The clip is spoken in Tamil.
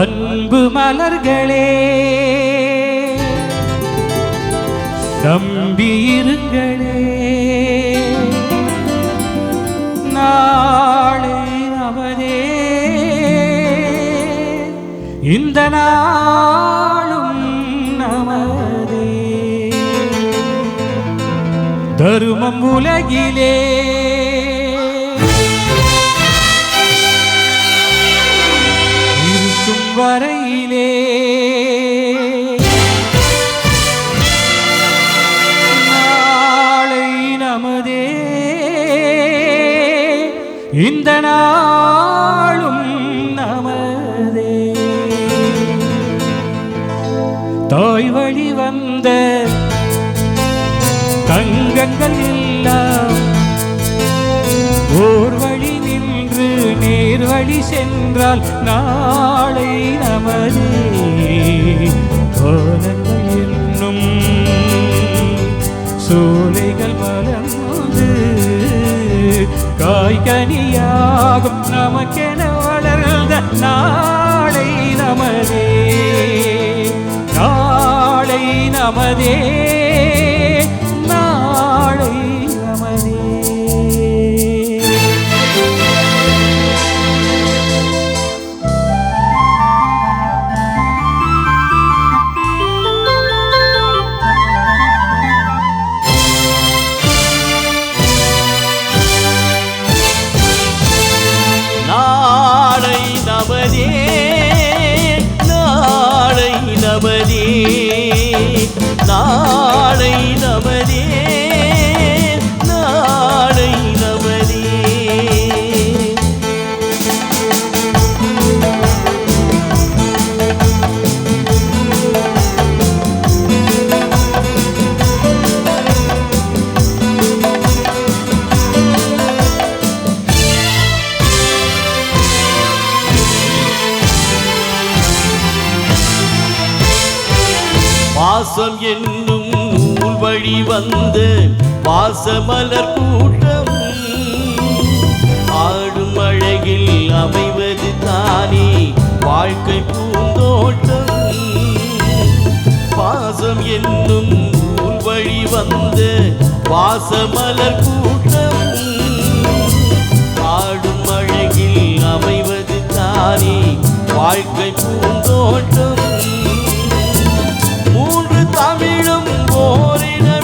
அன்பு மலர்களே நம்பியிருங்களே நாளே அவரே இந்த நாளும் நமதே. தருமம் உலகிலே பாறையிலே நாளை நமதே. இந்த நாளும் நமதே. தாய் வழி வந்த தங்கங்கள் எல்லாம் சென்றால் நாளை நமதே காலங்கள் என்னும் சோலைகள் மலர்ந்து காய்கனியாகும் நமக்கென வளர்ந்த நாளை பாசம் என்னும் நூல் வழி வந்த பாசமலர் கூட்டம். ஆடும் அழகில் அமைவது தானே வாழ்க்கை பூந்தோட்டம். பாசம் என்னும் நூல் வழி வந்த பாசமலர் கூட்டம்.